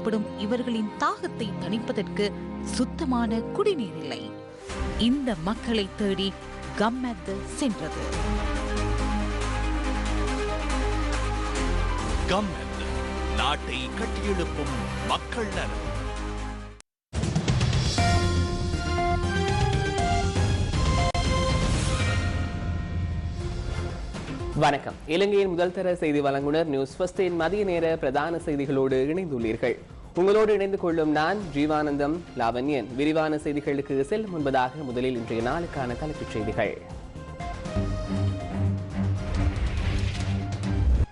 ஏற்படும் இவர்களின் தாகத்தை தணிப்பதற்கு சுத்தமான குடிநீர் இல்லை. இந்த மக்களை தேடி கம்மத்து சென்றது. நாட்டை கட்டியெழுப்பும் மக்கள் நலன். வணக்கம். இலங்கையின் முதல் தர செய்தி வழங்குனர் நியூஸ் ஃபஸ்டின் மதிய நேர பிரதான செய்திகளோடு இணைந்துள்ளீர்கள். உங்களோடு இணைந்து கொள்ளும் நான் ஜீவானந்தம் லாவண்யன். விரிவான செய்திகளுக்கு செல்லும் முன்பதாக முதலில் இன்றைய நாளுக்கான தலைப்புச் செய்திகள்.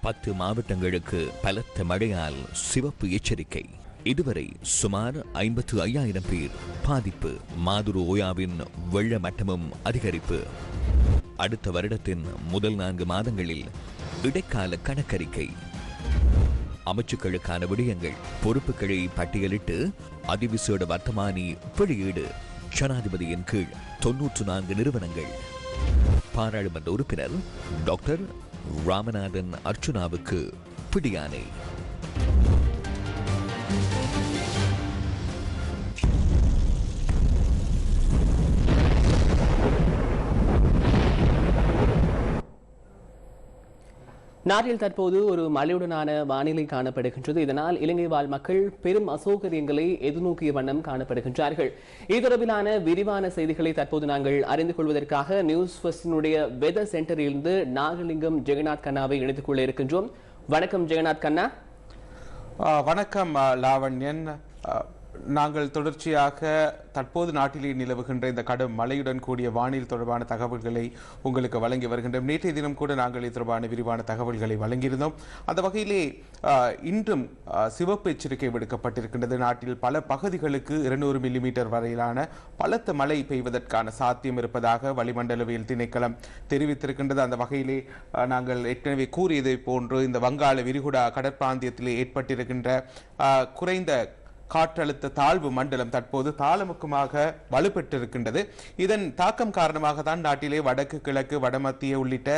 பத்து மாவட்டங்களுக்கு பலத்த மழையால் சிவப்பு எச்சரிக்கை. இதுவரை சுமார் ஐம்பத்து ஐயாயிரம் பேர் பாதிப்பு. மாதுரு ஓயாவின் வெள்ள மட்டமும் அதிகரிப்பு. அடுத்த வருடத்தின் முதல் நான்கு மாதங்களில் இடைக்கால கணக்கறிக்கை. அமைச்சுக்களுக்கான விடயங்கள் பொறுப்புகளை பட்டியலிட்டு அதிவிசேட வர்த்தமானி வெளியீடு ஜனாதிபதியின் கீழ் தொன்னூற்று நான்கு நிறுவனங்கள். பாராளுமன்ற உறுப்பினர் டாக்டர் ராமநாதன் அர்ச்சுனாவுக்கு பிடியானை நாட்டில் தற்போது ஒரு மழையுடனான வானிலை காணப்படுகின்றது. இதனால் இலங்கை வாழ் மக்கள் பெரும் அசௌகரியங்களை எதிர்நோக்கிய வண்ணம் காணப்படுகின்றார்கள். இது தொடர்பிலான விரிவான செய்திகளை தற்போது நாங்கள் அறிந்து கொள்வதற்காக நியூஸ் ஃபர்ஸ்டினுடைய வெதர் சென்டரிலிருந்து நாகலிங்கம் ஜெகநாத் கண்ணாவை இணைத்துக் கொள்ள இருக்கின்றோம். வணக்கம் ஜெகநாத் கண்ணா. வணக்கம் லாவண்யன். நாங்கள் தொடர்ச்சியாக தற்போது நாட்டிலே நிலவுகின்ற இந்த கடும் மழையுடன் கூடிய வானில் தொடர்பான தகவல்களை உங்களுக்கு வழங்கி வருகின்றோம். நேற்றைய தினம் கூட நாங்கள் இது தொடர்பான விரிவான தகவல்களை வழங்கியிருந்தோம். அந்த வகையிலே இன்றும் சிவப்பு எச்சரிக்கை விடுக்கப்பட்டிருக்கின்றது. நாட்டில் பல பகுதிகளுக்கு இருநூறு மில்லிமீட்டர் வரையிலான பலத்த மழை பெய்வதற்கான சாத்தியம் இருப்பதாக வளிமண்டலவியல் திணைக்களம் தெரிவித்திருக்கின்றது. அந்த வகையிலே நாங்கள் ஏற்கனவே கூறியதை போன்று இந்த வங்காள விரிகுடா கடற்பிராந்தியத்திலே ஏற்பட்டிருக்கின்ற குறைந்த காற்றழுத்த தாழ்வு மண்டலம் தற்போது தாளமுக்கமாக வலுப்பெற்றிருக்கின்றது. இதன் தாக்கம் காரணமாக தான் நாட்டிலே வடக்கு கிழக்கு வடமத்திய உள்ளிட்ட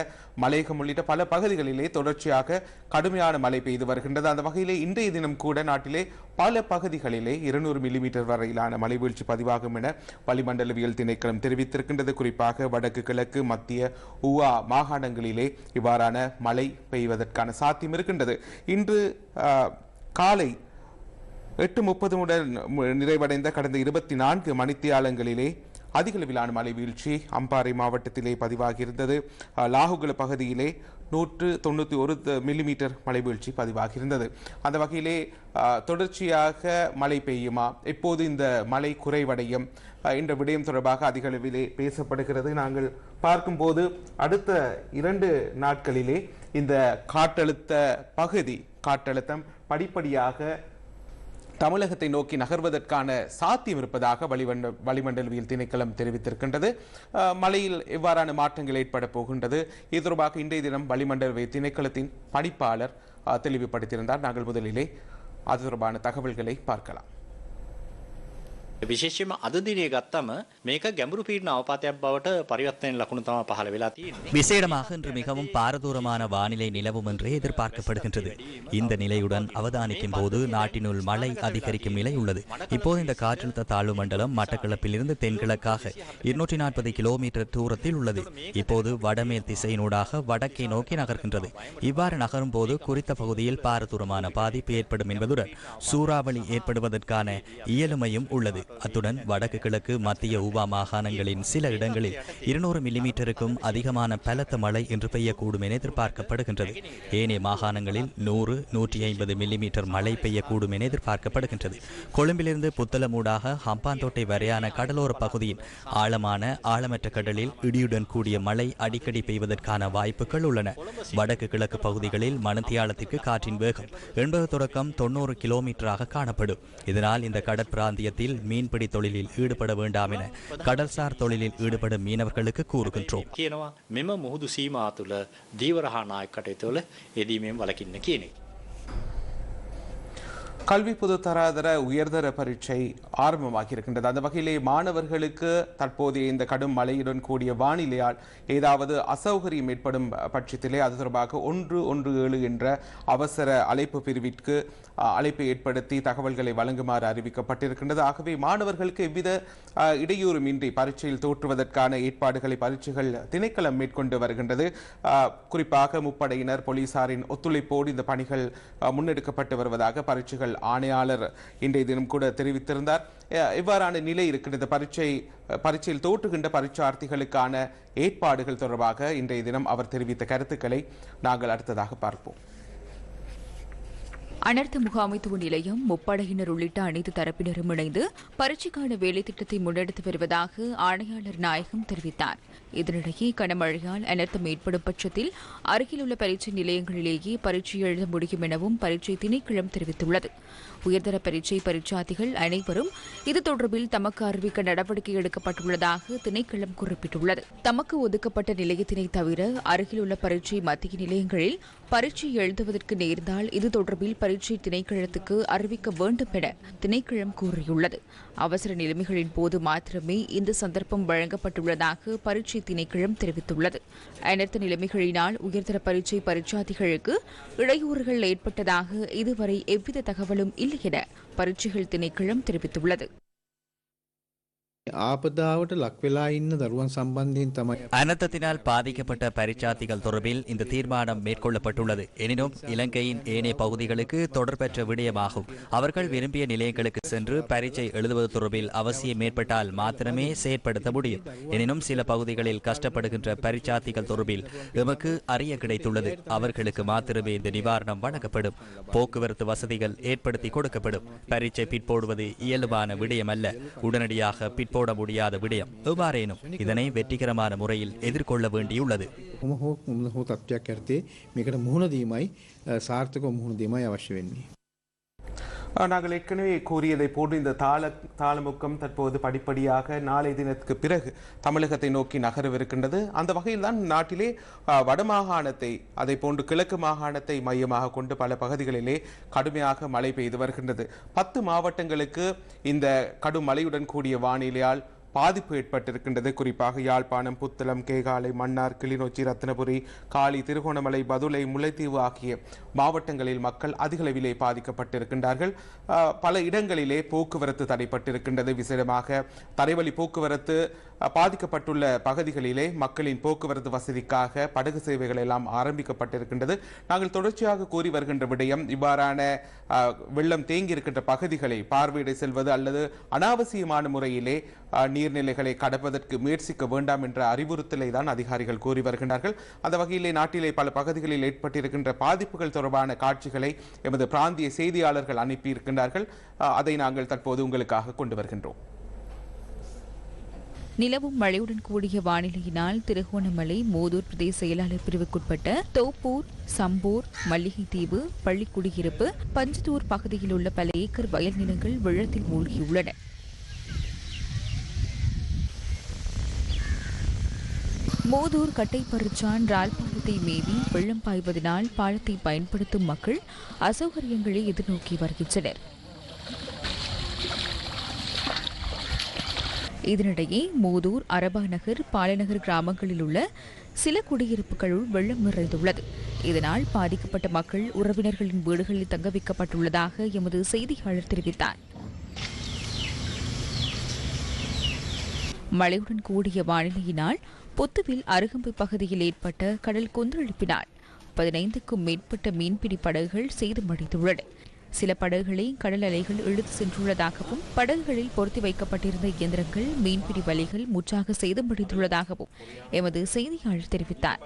மலையகம் உள்ளிட்ட பல பகுதிகளிலே தொடர்ச்சியாக கடுமையான மழை பெய்து வருகின்றது. அந்த வகையிலே இன்றைய தினம் கூட நாட்டிலே பல பகுதிகளிலே இருநூறு மில்லிமீட்டர் வரையிலான மழை வீழ்ச்சி பதிவாகும் என வளிமண்டலவியல் திணைக்களம் தெரிவித்திருக்கின்றது. குறிப்பாக வடக்கு கிழக்கு மத்திய உவா மாகாணங்களிலே இவ்வாறான மழை பெய்வதற்கான சாத்தியம் இருக்கின்றது. இன்று காலை எட்டு முப்பது முதல் நிறைவடைந்த கடந்த இருபத்தி நான்கு மணித்தியாலங்களிலே அதிகளவிலான மழை வீழ்ச்சி அம்பாறை மாவட்டத்திலே பதிவாகியிருந்தது. லாகுகுல பகுதியிலே நூற்று தொண்ணூற்றி ஒரு மில்லிமீட்டர் மழை வீழ்ச்சி பதிவாகியிருந்தது. அந்த வகையிலே தொடர்ச்சியாக மழை பெய்யுமா? எப்போது இந்த மழை குறைவடையும்? என்ற விடயம் தொடர்பாக அதிகளவிலே பேசப்படுகிறது. நாங்கள் பார்க்கும்போது அடுத்த இரண்டு நாட்களிலே இந்த காற்றழுத்த பகுதி காற்றழுத்தம் படிப்படியாக தமிழகத்தை நோக்கி நகர்வதற்கான சாத்தியம் இருப்பதாக வளிமண்ட வளிமண்டலவியல் திணைக்களம் தெரிவித்திருக்கின்றது. மழையில் எவ்வாறான மாற்றங்கள் ஏற்பட போகின்றது. இது தொடர்பாக இன்றைய தினம் வளிமண்டலவியல் திணைக்களத்தின் பணிப்பாளர் தெளிவுபடுத்தியிருந்தார். நாங்கள் முதலிலே அது தொடர்பான தகவல்களை பார்க்கலாம். විශේෂයෙන්ම අද දිනේ ගත්තම මේක ගැඹුරු පීඩන අවපාතයක් බවට පරිවර්තනය ලකුණු තමයි පහළ වෙලා තියෙන්නේ. விசேடமாக இன்று மிகவும் பாரதூரமான வானிலை நிலவும் என்றே எதிர்பார்க்கப்படுகின்றது இந்த நிலையுடன் அவதானிக்கும் போது நாட்டினுள் மழை அதிகரிக்கும் நிலை உள்ளது இப்போது இந்த காற்றழுத்த தாழ்வு மண்டலம் மட்டக்களப்பில் இருந்து தென்கிழக்காக இருநூற்றி நாற்பது கிலோமீட்டர் தூரத்தில் உள்ளது இப்போது வடமேல் திசையினூடாக வடக்கே நோக்கி நகர்கின்றது இவ்வாறு நகரும் போது குறித்த பகுதியில் பாரதூரமான பாதிப்பு ஏற்படும் என்பதுடன் சூறாவளி ஏற்படுவதற்கான இயலுமையும் உள்ளது அத்துடன் வடக்கு கிழக்கு மத்திய உபா மாகாணங்களின் சில இடங்களில் இருநூறு மில்லிமீட்டருக்கும் அதிகமான பலத்த மழை இன்று பெய்யக்கூடும் என எதிர்பார்க்கப்படுகின்றது. ஏனைய மாகாணங்களில் நூறு நூற்றி ஐம்பது மில்லிமீட்டர் மழை பெய்யக்கூடும் என எதிர்பார்க்கப்படுகின்றது. கொழும்பிலிருந்து புத்தளமூடாக ஹம்பாந்தோட்டை வரையான கடலோர பகுதியின் ஆழமான ஆழமற்ற கடலில் இடியுடன் கூடிய மழை அடிக்கடி பெய்வதற்கான வாய்ப்புகள் உள்ளன. வடக்கு கிழக்கு பகுதிகளில் மணத்தியாலத்திற்கு காற்றின் வேகம் எண்பது தொடக்கம் தொண்ணூறு கிலோமீட்டராக காணப்படும். இதனால் இந்த கடற்பிராந்தியத்தில் மீன்பிடி தொழிலில் ஈடுபட வேண்டாம் என கடல்சார் தொழிலில் ஈடுபடும் மீனவர்களுக்கு கூறுகின்றோம் කියනවා මෙම මුහුදු සීමා තුළ දීවරහා නායක කටයුතුවල යෙදීමෙන් වලකින්න කියන கல்வி பொது தராதர உயர்தர பரீட்சை ஆரம்பமாகி இருக்கின்றது அந்த வகையிலே மாணவர்களுக்கு தற்போதைய இந்த கடும் மழையுடன் கூடிய வானிலையால் ஏதாவது அசௌகரியம் ஏற்படும் பட்சத்திலே அது தொடர்பாக ஒன்று ஒன்று ஏழு என்ற அவசர அழைப்பு பிரிவிற்கு அழைப்பை ஏற்படுத்தி தகவல்களை வழங்குமாறு அறிவிக்கப்பட்டிருக்கின்றது. ஆகவே மாணவர்களுக்கு எவ்வித இடையூறுமின்றி பரீட்சையில் தோற்றுவதற்கான ஏற்பாடுகளை பரீட்சைகள் திணைக்களம் மேற்கொண்டு வருகின்றது. குறிப்பாக முப்படையினர் போலீசாரின் ஒத்துழைப்போடு இந்த பணிகள் முன்னெடுக்கப்பட்டு வருவதாக பரீட்சைகள் ஆணையாளர் இன்றைய தினம் கூட தெரிவித்திருந்தார். இவ்வாறான நிலை இருக்கின்றது. பரீட்சை பரீட்சையில் தோற்றுகின்ற பரீட்சார்த்திகளுக்கான ஏற்பாடுகள் தொடர்பாக இன்றைய தினம் அவர் தெரிவித்த கருத்துக்களை நாங்கள் அடுத்ததாக பார்ப்போம். அனர்த்த முகாமைத்துவ நிலையம் முப்படையினர் உள்ளிட்ட அனைத்து தரப்பினரும் இணைந்து பரீட்சைக்கான வேலை திட்டத்தை முன்னெடுத்து வருவதாக ஆணையாளர் நாயகம் தெரிவித்தார். இதனிடையே கனமழையால் அனர்த்தம் ஏற்படும் பட்சத்தில் அருகிலுள்ள பரீட்சை நிலையங்களிலேயே பரீட்சை எழுத முடியும் எனவும் பரீட்சை திணைக்களம் தெரிவித்துள்ளது. உயர்தர பரீட்சை பரீட்சார்த்திகள் அனைவரும் இது தொடர்பில் தமக்கு அறிவிக்க நடவடிக்கை எடுக்கப்பட்டுள்ளதாக திணைக்களம் குறிப்பிட்டுள்ளது. தமக்கு ஒதுக்கப்பட்ட நிலையத்தினை தவிர அருகிலுள்ள பரீட்சை மத்திய நிலையங்களில் பரீட்சை எழுதுவதற்கு நேர்ந்தால் இது தொடர்பில் பரீட்சை திணைக்களத்துக்கு அறிவிக்க வேண்டும் என திணைக்களம் கூறியுள்ளது. அவசர நிலைமைகளின் போது மாத்திரமே இந்த சந்தர்ப்பம் வழங்கப்பட்டுள்ளதாக பரீட்சை திணைக்களம் தெரிவித்துள்ளது. அனைத்து நிலைமைகளினால் உயர்தர பரீட்சை பரீட்சார்த்திகளுக்கு இடையூறுகள் ஏற்பட்டதாக இதுவரை எவ்வித தகவலும் இல்லை என பரீட்சைகள் திணைக்களம் தெரிவித்துள்ளது. ஆபத்தாவட்ட பாதிக்கப்பட்ட பரிச்சாத்திகள் தொடர்பில் இந்த தீர்மானம் மேற்கொள்ளப்பட்டுள்ளது எனினும் இலங்கையின் ஏனைய பகுதிகளுக்கு தொடர்பற்ற விடயமாகும் அவர்கள் விரும்பிய நிலையங்களுக்கு சென்று பரீட்சை எழுதுவது தொடர்பில் அவசியம் ஏற்பட்டால் மாத்திரமே செயற்படுத்த முடியும் எனினும் சில பகுதிகளில் கஷ்டப்படுகின்ற பரிச்சாத்திகள் தொடர்பில் எமக்கு அறிய கிடைத்துள்ளது அவர்களுக்கு மாத்திரமே இந்த நிவாரணம் வழங்கப்படும் போக்குவரத்து வசதிகள் ஏற்படுத்தி கொடுக்கப்படும் பரீட்சை பிற்போடுவது இயல்பான விடயமல்ல உடனடியாக பிற் பிற்போட முடியாத விடயம் எவ்வாறேனும் இதனை வெற்றிகரமான முறையில் எதிர்கொள்ள வேண்டியுள்ளது කොම හෝ මුණ හෝ තත්ත්වයක් ඇරතේ මේකට මුහුණ දීමයි අ, සාර්ථක මුහුණ දීමයි අවශ්‍ය වෙන්නේ. நாங்கள் ஏற்கனவே கூறியதை போன்று இந்த தாள தாளமுக்கம் தற்போது படிப்படியாக நாளை தினத்துக்கு பிறகு தமிழகத்தை நோக்கி நகரவிருக்கின்றது. அந்த வகையில் தான் நாட்டிலே வடமாகாணத்தை அதை போன்று கிழக்கு மாகாணத்தை மையமாக கொண்டு பல பகுதிகளிலே கடுமையாக மழை பெய்து வருகின்றது. பத்து மாவட்டங்களுக்கு இந்த கடும் மழையுடன் கூடிய வானிலையால் பாதிப்பு ஏற்பட்டிருக்கின்றது. குறிப்பாக யாழ்ப்பாணம் புத்தளம் கேகாலை மன்னார் கிளிநொச்சி ரத்தினபுரி காலி திருகோணமலை பதுளை முல்லைத்தீவு ஆகிய மாவட்டங்களில் மக்கள் அதிகளவிலே பாதிக்கப்பட்டிருக்கின்றார்கள். பல இடங்களிலே போக்குவரத்து தடைப்பட்டிருக்கின்றது. விசேடமாக தரைவழி போக்குவரத்து பாதிக்கப்பட்டுள்ள பகுதிகளிலே மக்களின் போக்குவரத்து வசதிக்காக படகு சேவைகள் எல்லாம் ஆரம்பிக்கப்பட்டிருக்கின்றது. நாங்கள் தொடர்ச்சியாக கூறி வருகின்ற விடயம் இவ்வாறான வெள்ளம் தேங்கி இருக்கின்ற பகுதிகளை பார்வையிட செல்வது அல்லது அனாவசியமான முறையிலே நீர்நிலைகளை கடப்பதற்கு முயற்சிக்க வேண்டாம் என்ற அறிவுறுத்தலை தான் அதிகாரிகள் கூறி வருகின்றார்கள். அந்த வகையிலே நாட்டிலே பல பகுதிகளில் ஏற்பட்டிருக்கின்ற பாதிப்புகள் தொடர்பான காட்சிகளை எமது பிராந்திய செய்தியாளர்கள் அனுப்பியிருக்கின்றார்கள். அதை நாங்கள் தற்போது உங்களுக்காக கொண்டு வருகின்றோம். நிலவும் மழையுடன் கூடிய வானிலையினால் திருகோணமலை மோதூர் பிரதேச செயலாளர் பிரிவுக்குட்பட்ட தோப்பூர் சம்பூர் மல்லிகைத்தீவு பள்ளிக்குடியிருப்பு பஞ்சதூர் பகுதியில் உள்ள பல ஏக்கர் வயல் நிலங்கள் வெள்ளத்தில் மூழ்கியுள்ளன. மோதூர் கட்டைப்பருச்சான் ரால்பாலத்தை மீறி வெள்ளம் பாய்வதனால் பாலத்தை பயன்படுத்தும் மக்கள் அசௌகரியங்களை எதிர்நோக்கி வருகின்றனர். இதனிடையே மோதூர் அரபா நகர் பாலநகர் கிராமங்களில் உள்ள சில குடியிருப்புகளுள் வெள்ளம் நிறைந்துள்ளது. இதனால் பாதிக்கப்பட்ட மக்கள் உறவினர்களின் வீடுகளில் தங்க வைக்கப்பட்டுள்ளதாக எமது செய்தியாளர் தெரிவித்தார். மழையுடன் கூடிய வானிலையினால் பொத்துவில் அருகம்பு பகுதியில் ஏற்பட்ட கடல் கொந்தளிப்பினால் பதினைந்துக்கும் மேற்பட்ட மீன்பிடி படகுகள் சேதமடைந்துள்ளன. சில படகுகளை கடல் அலைகள் இழுத்து சென்றுள்ளதாகவும் படகுகளில் பொருத்தி வைக்கப்பட்டிருந்த இயந்திரங்கள் மீன்பிடி வலைகள் முற்றாக சேதமடைந்துள்ளதாகவும் எமது செய்தியாளர் தெரிவித்தார்.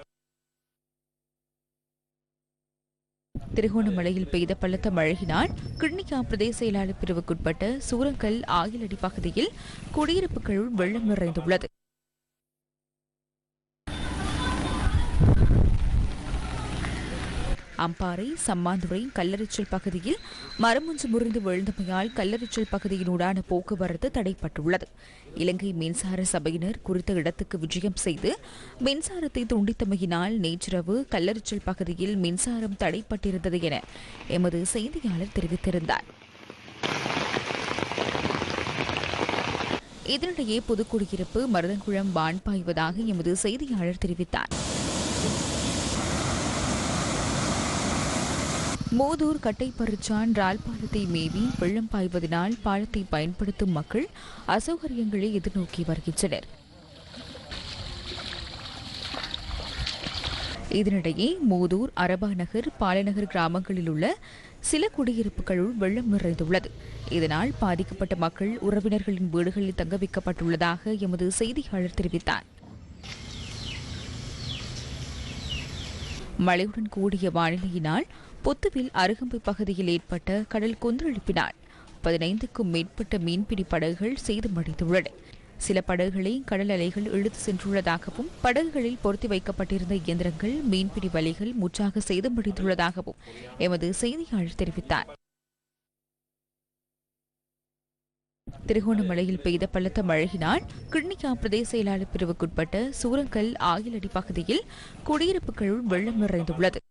திருகோணமலையில் பெய்த பலத்த மழையினால் கிண்ணிகா பிரதேச செயலாளர் பிரிவுக்குட்பட்ட சூரங்கல் ஆகிலடி பகுதியில் குடியிருப்புகளுள் வெள்ளம் நிறைந்துள்ளது. அம்பாறை சம்மாந்துறை கல்லரிச்சல் பகுதியில் மரமொன்று முறிந்து விழுந்தமையால் கல்லரிச்சல் பகுதியினூடான போக்குவரத்து தடைப்பட்டுள்ளது இலங்கை மின்சார சபையினர் குறித்த இடத்துக்கு விஜயம் செய்து மின்சாரத்தை துண்டித்தமையினால் நேற்றிரவு கல்லரிச்சல் பகுதியில் மின்சாரம் தடைப்பட்டிருந்தது என எமது செய்தியாளர் தெரிவித்திருந்தார். இதனிடையே புதுக்குடியிருப்பு மருதங்குளம் வான் பாய்வதாக எமது செய்தியாளர் தெரிவித்தார். மோதூர் கட்டைப்பறிச்சான் ரால் பாலத்தை மேவி வெள்ளம் பாய்வதனால் பாலத்தை பயன்படுத்தும் மக்கள் அசௌகரியங்களை எதிர்நோக்கி வருகின்றனர். இதனிடையே மோதூர் அரபா நகர் பாலநகர் கிராமங்களில் உள்ள சில குடியிருப்புகளுள் வெள்ளம் நிறைந்துள்ளது. இதனால் பாதிக்கப்பட்ட மக்கள் உறவினர்களின் வீடுகளில் தங்க வைக்கப்பட்டுள்ளதாக எமது செய்தியாளர் தெரிவித்தார். மழையுடன் கூடிய வானிலையினால் பொத்துவில் அருகம்பு பகுதியில் ஏற்பட்ட கடல் கொந்தளிப்பினால் பதினைந்துக்கும் மேற்பட்ட மீன்பிடி படகுகள் சேதமடைந்துள்ளன. சில படகுகளை கடல் அலைகள் இழுத்து சென்றுள்ளதாகவும் படகுகளில் பொருத்தி வைக்கப்பட்டிருந்த இயந்திரங்கள் மீன்பிடி வலைகள் முற்றாக சேதமடைந்துள்ளதாகவும் எமது செய்தியாளர் தெரிவித்தார். திருகோணமலையில் பெய்த பலத்த மழையினால் கிண்ணியா பிரதேச செயலாளர் பிரிவுக்குட்பட்ட சூரங்கல் ஆயிலடி பகுதியில் குடியிருப்புகளுள் வெள்ளம் நிறைந்துள்ளது.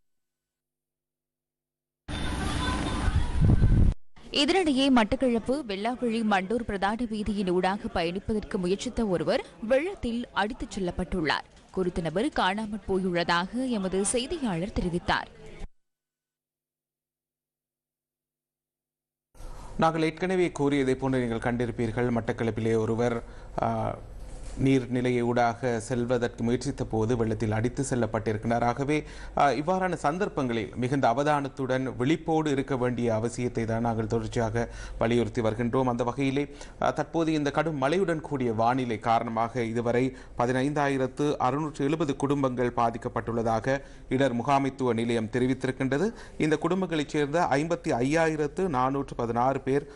இதனிடையே மட்டக்களப்பு வெள்ளாவழி மண்டூர் பிரதான வீதியின் ஊடாக பயணிப்பதற்கு முயற்சித்த ஒருவர் வெள்ளத்தில் அடித்துச் செல்லப்பட்டுள்ளார். குறித்த நபர் காணாமற் போயுள்ளதாக எமது செய்தியாளர் தெரிவித்தார். நாங்கள் ஏற்கனவே கூறியதை போன்று நீங்கள் கண்டிருப்பீர்கள் மட்டக்களப்பிலே ஒருவர் நீர்நிலையை ஊடாக செல்வதற்கு முயற்சித்த போது வெள்ளத்தில் அடித்து செல்லப்பட்டிருக்கிறார் ஆகவே இவ்வாறான சந்தர்ப்பங்களில் மிகுந்த அவதானத்துடன் விழிப்போடு இருக்க வேண்டிய அவசியத்தை தான் நாங்கள் தொடர்ச்சியாக வலியுறுத்தி வருகின்றோம். அந்த வகையிலே தற்போது இந்த கடும் மழையுடன் கூடிய வானிலை காரணமாக இதுவரை பதினைந்தாயிரத்து அறுநூற்று எழுபது குடும்பங்கள் பாதிக்கப்பட்டுள்ளதாக இடர் முகாமைத்துவ நிலையம் தெரிவித்திருக்கின்றது. இந்த குடும்பங்களைச் சேர்ந்த ஐம்பத்தி ஐயாயிரத்து நானூற்று பதினாறு பேர்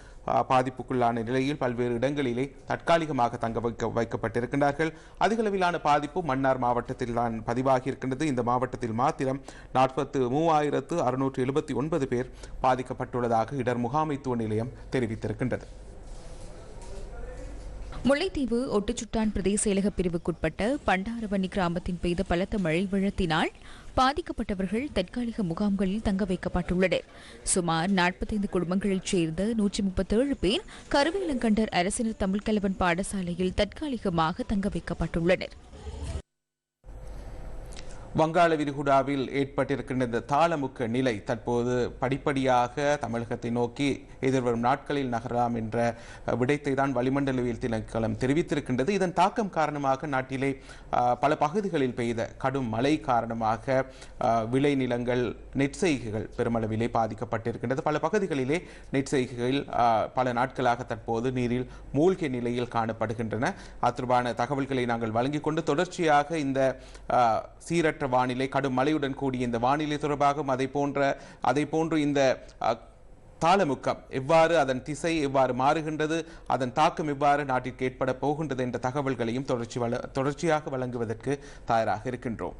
பாதிப்புக்குள்ளான நிலையில் பல்வேறு இடங்களிலே தற்காலிகமாக தங்க வைக்க வைக்கப்பட்டிருக்கின்றார்கள். அதிகளவிலான பாதிப்பு மன்னார் மாவட்டத்தில் தான் பதிவாகி இருக்கின்றது இந்த மாவட்டத்தில் மாத்திரம் நாற்பத்து மூவாயிரத்து அறுநூற்று எழுபத்தி ஒன்பது பேர் பாதிக்கப்பட்டுள்ளதாக இடர் முகாமைத்துவ நிலையம் தெரிவித்திருக்கின்றது. முல்லைத்தீவு ஒட்டுச்சுட்டான் பிரதேச செயலக பிரிவுக்குட்பட்ட பண்டாரவன்னி கிராமத்தின் பெய்த பலத்த மழை வெள்ளத்தினால் பாதிக்கப்பட்டவர்கள் தற்காலிக முகாம்களில் தங்க வைக்கப்பட்டுள்ளனர். சுமார் நாற்பத்தைந்து குடும்பங்களைச் சேர்ந்த நூற்றி முப்பத்தேழு பேர் கருவேலங்கண்டர் அரசினர் தமிழ்கலவன் பாடசாலையில் தற்காலிகமாக தங்க வைக்கப்பட்டுள்ளனர். வங்காள விரிகுடாவில் ஏற்பட்டிருக்கின்ற இந்த தாளமுக்க நிலை தற்போது படிப்படியாக தமிழகத்தை நோக்கி எதிர்வரும் நாட்களில் நகரலாம் என்ற விடயத்தை தான் வளிமண்டலவியல் திணைக்களம் தெரிவித்திருக்கின்றது. இதன் தாக்கம் காரணமாக நாட்டிலே பல பகுதிகளில் பெய்த கடும் மழை காரணமாக விளைநிலங்கள் நெற்செய்கைகள் பெருமளவிலே பாதிக்கப்பட்டிருக்கின்றது. பல பகுதிகளிலே நெற்செய்கைகள் பல நாட்களாக தற்போது நீரில் மூழ்கிய நிலையில் காணப்படுகின்றன. அது தகவல்களை நாங்கள் வழங்கிக் கொண்டு தொடர்ச்சியாக இந்த சீரற்ற சீரற்ற வானிலை கடும் மழையுடன் கூடிய இந்த வானிலை தொடர்பாகவும் அதை போன்ற அதை போன்று இந்த தாளமுக்கம் எவ்வாறு அதன் திசை எவ்வாறு மாறுகின்றது அதன் தாக்கம் எவ்வாறு நாட்டிற்கு ஏற்பட போகின்றது என்ற தகவல்களையும் தொடர்ச்சி வள தொடர்ச்சியாக வழங்குவதற்கு தயாராக இருக்கின்றோம்.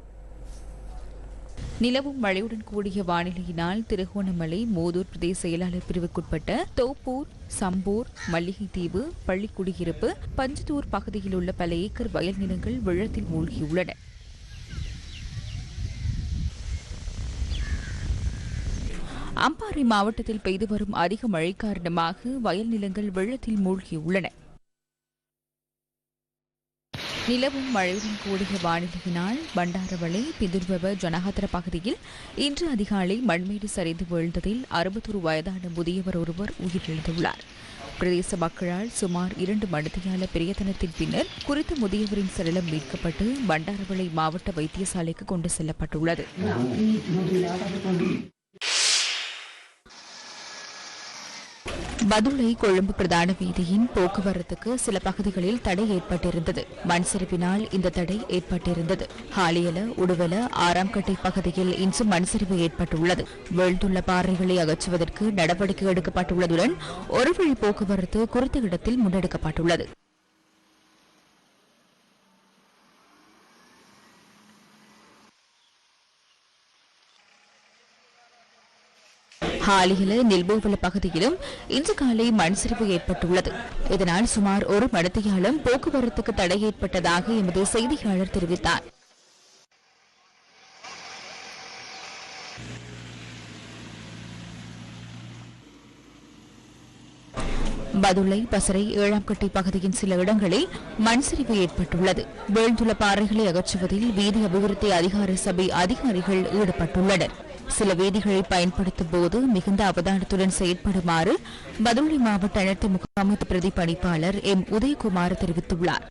நிலவும் மழையுடன் கூடிய வானிலையினால் திருகோணமலை மோதூர் பிரதேச செயலாளர் பிரிவுக்குட்பட்ட தோப்பூர் சம்பூர் மல்லிகைத்தீவு பள்ளிக்குடியிருப்பு பஞ்சதூர் பகுதியில் உள்ள பல ஏக்கர் வயல் நிலங்கள் வெள்ளத்தில் மூழ்கியுள்ளன. அம்பாறை மாவட்டத்தில் பெய்து வரும் அதிக மழை காரணமாக வயல் நிலங்கள் வெள்ளத்தில் மூழ்கியுள்ளன. நிலவும் மழையுடன் கூடிய வானிலையினால் பண்டாரவளை பிதுர்வெவ ஜனகாதர பகுதியில் இன்று அதிகாலை மண்மேடு சரிந்து வீழ்ந்ததில் அறுபத்தொரு வயதான முதியவர் ஒருவர் உயிரிழந்துள்ளார். பிரதேச மக்களால் சுமார் இரண்டு மணித்தியால பிரயத்தனத்தின் பின்னர் குறித்த முதியவரின் சடலம் மீட்கப்பட்டு பண்டாரவளை மாவட்ட வைத்தியசாலைக்கு கொண்டு செல்லப்பட்டுள்ளது. பதுளை கொழும்பு பிரதான வீதியின் போக்குவரத்துக்கு சில பகுதிகளில் தடை ஏற்பட்டிருந்தது. மண் சரிவினால் இந்த தடை ஏற்பட்டிருந்தது. ஹாலியல உடுவல ஆறாம் கட்டை பகுதியில் இன்று மண் சரிவு ஏற்பட்டுள்ளது. வீழ்ந்துள்ள பாறைகளை அகற்றுவதற்கு நடவடிக்கை எடுக்கப்பட்டுள்ளதுடன் ஒரு வழி போக்குவரத்து குறித்த இடத்தில் முன்னெடுக்கப்பட்டுள்ளது. ஹாலியில நில்போவல பகுதியிலும் இன்று காலை மண் சரிவு ஏற்பட்டுள்ளது. இதனால் சுமார் ஒரு மடத்தியாலும் போக்குவரத்துக்கு தடை ஏற்பட்டதாக எமது செய்தியாளர் தெரிவித்தார். பதுளை பசரை ஏழாம் கட்டி பகுதியின் சில இடங்களில் மண் சரிவு ஏற்பட்டுள்ளது. வீழ்ந்துள்ள பாறைகளை அகற்றுவதில் வீதி அபிவிருத்தி அதிகார சபை அதிகாரிகள் ஈடுபட்டுள்ளனர். சில வேதிகளை பயன்படுத்தும் போது மிகுந்த அவதானத்துடன் செயற்படுமாறு பதுளை மாவட்ட அனைத்து முகாமைத்து பிரதி பணிப்பாளர் எம். உதயகுமார் தெரிவித்துள்ளார்.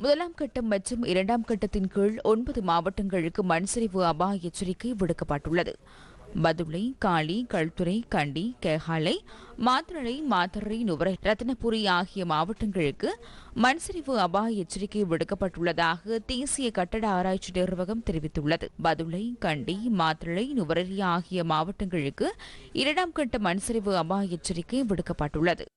முதலாம் கட்டம் மற்றும் இரண்டாம் கட்டத்தின் கீழ் ஒன்பது மாவட்டங்களுக்கு மண்சரிவு அபாய எச்சரிக்கை விடுக்கப்பட்டுள்ளது. பதுளை காளி கல்துறை கண்டி கேகாலை மாத்தளை மாத்தறை நுவரை ரத்னபுரி ஆகிய மாவட்டங்களுக்கு மண்சரிவு அபாய எச்சரிக்கை விடுக்கப்பட்டுள்ளதாக தேசிய கட்டட ஆராய்ச்சி நிர்வாகம் தெரிவித்துள்ளது பதுளை கண்டி மாத்தளை நுவரெலி ஆகிய மாவட்டங்களுக்கு இரண்டாம் கட்ட மண்சரிவு அபாய எச்சரிக்கை விடுக்கப்பட்டுள்ளது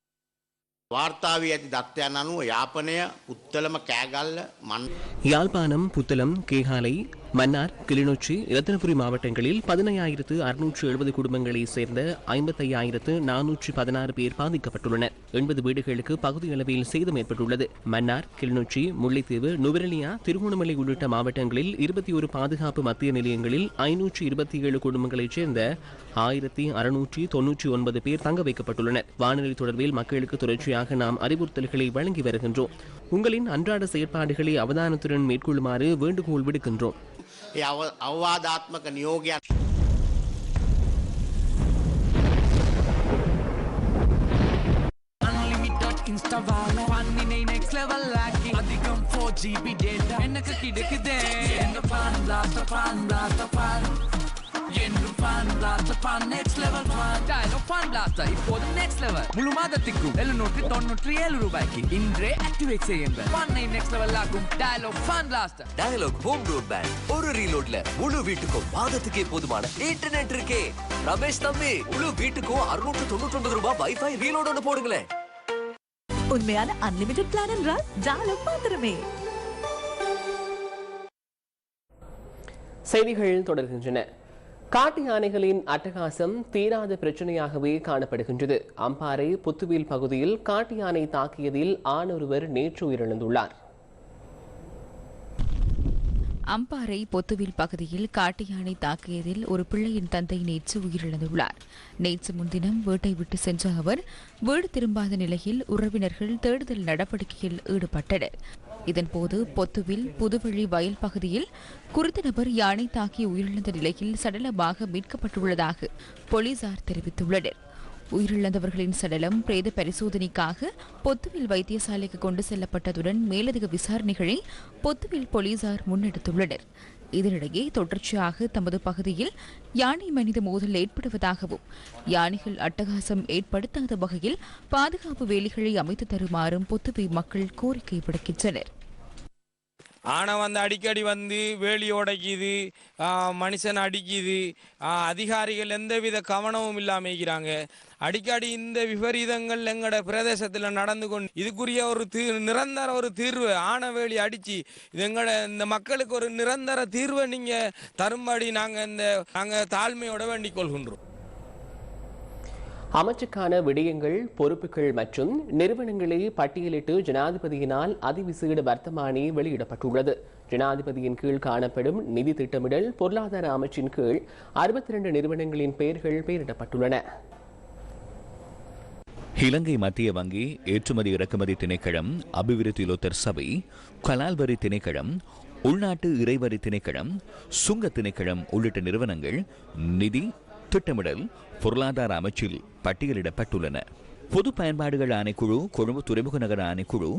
වාර්තාාවී ඇති දත්වයන් අනුව යාපනය උත්තලම කෑගල්ල මන් யாழ்ப்பாணம் புத்தளம் கேகாலை மன்னார் கிளிநொச்சி ரத்தினபுரி மாவட்டங்களில் பதினையாயிரத்து அறுநூற்று எழுபது குடும்பங்களைச் சேர்ந்த ஐம்பத்தையாயிரத்து நானூற்று பதினாறு பேர் பாதிக்கப்பட்டுள்ளனர். எண்பது வீடுகளுக்கு பகுதி அளவில் சேதம் ஏற்பட்டுள்ளது. மன்னார் கிளிநொச்சி முல்லைத்தீவு நுவரெலியா திருகோணமலை உள்ளிட்ட மாவட்டங்களில் இருபத்தி ஒரு பாதுகாப்பு மத்திய நிலையங்களில் ஐநூற்று இருபத்தி ஏழு குடும்பங்களைச் சேர்ந்த ஆயிரத்தி அறுநூற்றி தொன்னூற்றி ஒன்பது பேர் தங்க வைக்கப்பட்டுள்ளனர். வானிலை தொடர்பில் மக்களுக்கு தொடர்ச்சியாக நாம் அறிவுறுத்தல்களை வழங்கி வருகின்றோம். உங்களின் அன்றாட செயற்பாடுகளை அவதானத்துடன் மேற்கொள்ளுமாறு வேண்டுகோள் விடுக்கின்றோம். ඒ අව- අවවාධාත්මක නියෝගයන් அன்லிமிட்டட் இன்ஸ்டாவால பண்ணினை நெக்ஸ்ட் லெவல் ஆக்கி அதிகம் 4GB டேட்டா எனக்கு கிடைக்குதே என்ன பான் பிளாஸ்ட் பான் பிளாஸ்ட் பான் என்று fun blast fun next level fun Dialog fun blast இப்போது நெக்ஸ்ட் லெவல் முழு மாதத்திற்கும் எழுநூற்றி தொண்ணூற்றி ஏழு ரூபாய்க்கு இன்றே ஆக்டிவேட் செய்யுங்கள். பண்ணை நெக்ஸ்ட் லெவல் ஆகும் Dialog fun blast Dialog home broadband ஒரு ரீலோட்ல முழு வீட்டுக்கும் மாதத்துக்கே போதுமான இன்டர்நெட் இருக்கே. ரமேஷ் தம்பி முழு வீட்டுக்கும் அறுநூற்று தொண்ணூற்றி ஒன்பது ரூபாய் வைஃபை ரீலோட் ஒன்று போடுங்களேன். உண்மையான அன்லிமிட்டெட் பிளான் என்றால் ஜாலம் மாத்திரமே. செய்திகள் தொடர்கின்றன. காட்டு யானைகளின் அட்டகாசம் தீராத பிரச்சனையாகவே காணப்படுகின்றது. அம்பாறை புத்துவில் பகுதியில் காட்டு யானை தாக்கியதில் ஆணொருவர் நேற்று உயிரிழந்துள்ளார். அம்பாறை பொத்துவில் பகுதியில் காட்டு யானை தாக்கியதில் ஒரு பிள்ளையின் தந்தை நேற்று உயிரிழந்துள்ளார். நேற்று முன்தினம் வீட்டை விட்டு சென்ற அவர் வீடு திரும்பாத நிலையில் உறவினர்கள் தேடுதல் நடவடிக்கையில் ஈடுபட்டனர். இதன்போது பொத்துவில் புதுவழி வயல் பகுதியில் குறித்த நபர் யானை தாக்கி உயிரிழந்த நிலையில் சடலமாக மீட்கப்பட்டுள்ளதாக போலீசார் தெரிவித்துள்ளனர். உயிரிழந்தவர்களின் சடலம் பிரேத பரிசோதனைக்காக பொத்துவில் வைத்தியசாலைக்கு கொண்டு செல்லப்பட்டதுடன் மேலதிக விசாரணைகளை பொத்துவில் போலீசார் முன்னெடுத்துள்ளனர். இதனிடையே தொடர்ச்சியாக தமது பகுதியில் யானை மனித மோதல் ஏற்படுவதாகவும் யானைகள் அட்டகாசம் ஏற்படுத்தாத வகையில் பாதுகாப்பு வேலிகளை அமைத்து தருமாறும் பொத்துவை மக்கள் கோரிக்கை விடுக்கின்றனர். ஆனை வந்து அடிக்கடி வந்து வேலி உடைக்குது மனுஷன் அடிக்குது அதிகாரிகள் எந்தவித கவனமும் இல்லாமல் இருக்கிறாங்க. அடிக்கடி இந்த விபரீதங்கள் எங்களோட பிரதேசத்தில் நடந்து கொண்டு இதுக்குரிய ஒரு தீ நிரந்தர ஒரு தீர்வு ஆணவேலி வேலி இது எங்களோட இந்த மக்களுக்கு ஒரு நிரந்தர தீர்வை நீங்கள் தரும்படி நாங்கள் இந்த நாங்கள் தாழ்மையோட வேண்டிக் கொள்கின்றோம். அமைச்சுக்கான விடயங்கள் பொறுப்புகள் மற்றும் நிறுவனங்களை பட்டியலிட்டு ஜனாதிபதியினால் அதிவிசேட வர்த்தமானி வெளியிடப்பட்டுள்ளது. ஜனாதிபதியின் கீழ் காணப்படும் நிதி திட்டமிடல் பொருளாதார அமைச்சின் கீழ் அறுபத்தி இரண்டு நிறுவனங்களின் பெயர்கள் பெயரிடப்பட்டுள்ளன. இலங்கை மத்திய வங்கி ஏற்றுமதி இறக்குமதி திணைக்களம் அபிவிருத்தி லோத்தர் சபை கலால் வரி திணைக்களம் உள்நாட்டு இறைவரி திணைக்களம் சுங்க திணைக்களம் உள்ளிட்ட நிறுவனங்கள் நிதி திட்டமிடல் பொருளாதார அமைச்சில் பட்டியலிடப்பட்டுள்ளன. பொது பயன்பாடுகள் ஆணைக்குழு கொழும்பு துறைமுக நகர ஆணைக்குழு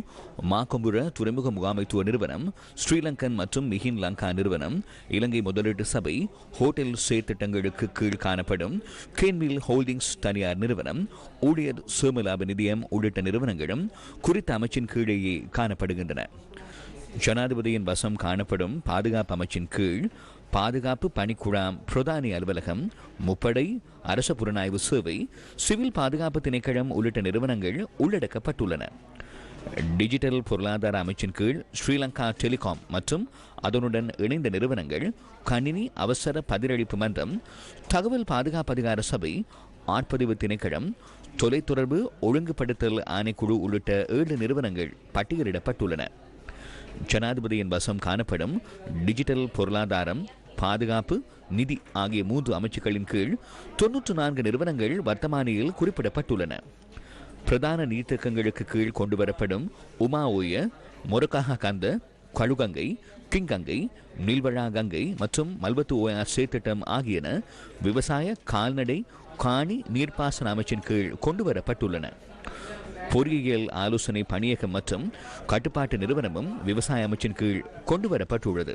மாக்கம்புர துறைமுக முகாமைத்துவ நிறுவனம் ஸ்ரீலங்கன் மற்றும் மிகின் லங்கா நிறுவனம் இலங்கை முதலீட்டு சபை ஹோட்டல் செயற்திட்டங்களுக்கு கீழ் காணப்படும் கேன்வில் ஹோல்டிங்ஸ் தனியார் நிறுவனம் ஊழியர் சுயமலாப நிதியம் உள்ளிட்ட நிறுவனங்களும் குறித்த அமைச்சின் கீழேயே காணப்படுகின்றன. ஜனாதிபதியின் வசம் காணப்படும் பாதுகாப்பு அமைச்சின் கீழ் பாதுகாப்பு பணிக்குழாம் பிரதானி அலுவலகம் முப்படை அரச புலனாய்வு சேவை சிவில் பாதுகாப்பு திணைக்களம் உள்ளிட்ட நிறுவனங்கள் உள்ளடக்கப்பட்டுள்ளன. டிஜிட்டல் பொருளாதார அமைச்சின் கீழ் ஸ்ரீலங்கா டெலிகாம் மற்றும் அதனுடன் இணைந்த நிறுவனங்கள் கணினி அவசர பதிலளிப்பு மன்றம் தகவல் பாதுகாப்பு அதிகார சபை ஆட்பதிவு திணைக்களம் தொலைத்தொடர்பு ஒழுங்குபடுத்தல் ஆணைக்குழு உள்ளிட்ட ஏழு நிறுவனங்கள் பட்டியலிடப்பட்டுள்ளன. ஜனாதிபதியின் வசம் காணப்படும் டிஜிட்டல் பொருளாதாரம் பாதுகாப்பு நிதி ஆகிய மூன்று அமைச்சுக்களின் கீழ் தொன்னூற்று நான்கு நிறுவனங்கள் வர்த்தமானியில் குறிப்பிடப்பட்டுள்ளன. பிரதான நீர்த்தக்கங்களுக்கு கீழ் கொண்டுவரப்படும் உமா ஓய மொரக்காக கந்த கழுகங்கை கிங்கங்கை நீல்வழா கங்கை மற்றும் மல்வத்து ஓயா சேர்த்திட்டம் ஆகியன விவசாய கால்நடை காணி நீர்ப்பாசன அமைச்சின் கீழ் கொண்டுவரப்பட்டுள்ளன. பொறியியல் ஆலோசனை பணியகம் மற்றும் கட்டுப்பாட்டு நிறுவனமும் விவசாய அமைச்சின் கீழ் கொண்டுவரப்பட்டுள்ளது.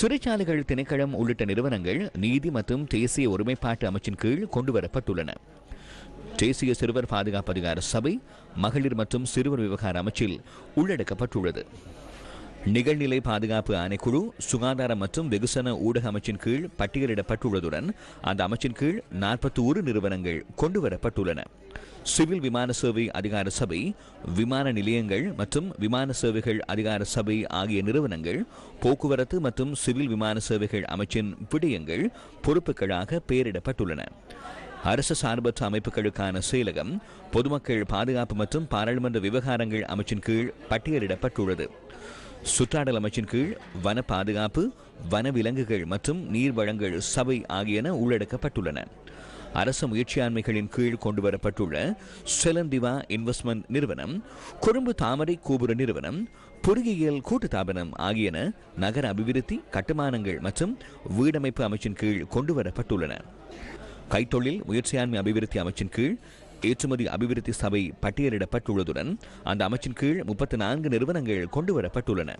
சிறைச்சாலைகள் திணைக்களம் உள்ளிட்ட நிறுவனங்கள் நீதி மற்றும் தேசிய ஒருமைப்பாட்டு அமைச்சின் கீழ் கொண்டுவரப்பட்டுள்ளன. தேசிய சிறுவர் பாதுகாப்பு அதிகார சபை மகளிர் மற்றும் சிறுவர் விவகார அமைச்சில் உள்ளடக்கப்பட்டுள்ளது. நிகழ்நிலை பாதுகாப்பு ஆணைக்குழு சுகாதார மற்றும் வெகுசன ஊடக அமைச்சின் கீழ் பட்டியலிடப்பட்டுள்ளதுடன் அந்த அமைச்சின் கீழ் நாற்பத்தி ஒரு நிறுவனங்கள் கொண்டுவரப்பட்டுள்ளன. சிவில் விமான சேவை அதிகார சபை விமான நிலையங்கள் மற்றும் விமான சேவைகள் அதிகார சபை ஆகிய நிறுவனங்கள் போக்குவரத்து மற்றும் சிவில் விமான சேவைகள் அமைச்சின் விடயங்கள் பொறுப்புகளாக பெயரிடப்பட்டுள்ளன. அரசு சார்பற்ற அமைப்புகளுக்கான செயலகம் பொதுமக்கள் பாதுகாப்பு மற்றும் பாராளுமன்ற விவகாரங்கள் அமைச்சின் கீழ் பட்டியலிடப்பட்டுள்ளது. சுற்றாடல் அமைச்சின் கீழ் வன பாதுகாப்பு வன விலங்குகள் மற்றும் நீர் வழங்கல் சபை ஆகியன உள்ளடக்கப்பட்டுள்ளன. அரசு முயற்சியாண்மைகளின் கீழ் கொண்டுவரப்பட்டுள்ள செலந்திவா இன்வெஸ்ட்மெண்ட் நிறுவனம் கொழும்பு தாமரை கோபுர நிறுவனம் பொறியியல் கூட்டுத்தாபனம் ஆகியன நகர அபிவிருத்தி கட்டுமானங்கள் மற்றும் வீடமைப்பு அமைச்சின் கீழ் கொண்டுவரப்பட்டுள்ளன. கைத்தொழில் முயற்சியாண்மை அபிவிருத்தி அமைச்சின் கீழ் ஏற்றுமதி அபிவிருத்தி சபை பட்டியலிடப்பட்டுள்ளதுடன் அந்த அமைச்சின் கீழ் முப்பத்தி நான்கு நிறுவனங்கள் கொண்டுவரப்பட்டுள்ளன.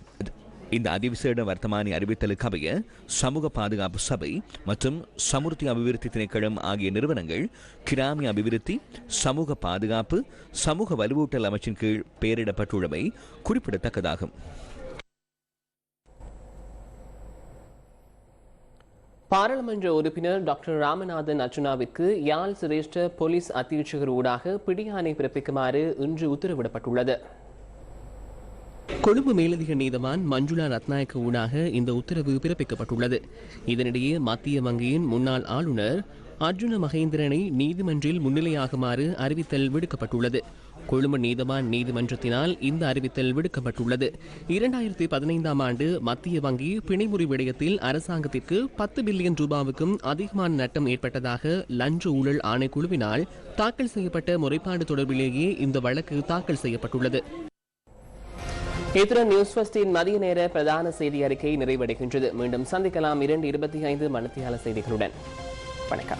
இந்த அதிவிசேட வர்த்தமானி அறிவித்தலுக்கு அமைய சமூக பாதுகாப்பு சபை மற்றும் சமுர்த்தி அபிவிருத்தி திணைக்களம் ஆகிய நிறுவனங்கள் கிராமி அபிவிருத்தி சமூக பாதுகாப்பு சமூக வலுவூட்டல் அமைச்சின் கீழ் பெயரிடப்பட்டுள்ளமை குறிப்பிடத்தக்கதாகும். பாராளுமன்ற உறுப்பினர் டாக்டர் ராமநாதன் அர்ச்சுனாவிற்கு யாழ் சிரேஷ்ட போலீஸ் அத்தியட்சகர் ஊடாக பிடியாணை பிறப்பிக்குமாறு இன்று உத்தரவிடப்பட்டுள்ளது. கொழும்பு மேலதிக நீதவான் மஞ்சுளா ரத்நாயக்க ஊடாக இந்த உத்தரவு பிறப்பிக்கப்பட்டுள்ளது. இதனிடையே மத்திய வங்கியின் முன்னாள் ஆளுநர் அர்ஜுன மகேந்திரனை நீதிமன்றில் முன்னிலையாகுமாறு அறிவித்தல் விடுக்கப்பட்டுள்ளது. கொழும்பு நீதவான் நீதிமன்றத்தினால் இந்த அறிவித்தல் விடுக்கப்பட்டுள்ளது. இரண்டாயிரத்தி பதினைந்தாம் ஆண்டு மத்திய வங்கி பிணைமுறை விடயத்தில் அரசாங்கத்திற்கு பத்து பில்லியன் ரூபாவுக்கும் அதிகமான நட்டம் ஏற்பட்டதாக லஞ்ச ஊழல் ஆணைக்குழுவினால் தாக்கல் செய்யப்பட்ட முறைப்பாடு தொடர்பிலேயே இந்த வழக்கு தாக்கல் செய்யப்பட்டுள்ளது. இத்துடன் நியூஸ் ஃபஸ்டின் மதிய நேர பிரதான செய்தி அறிக்கை நிறைவடைகின்றது. மீண்டும் சந்திக்கலாம் இரண்டு இருபத்தி ஐந்து மனத்தியால செய்திகளுடன். வணக்கம்.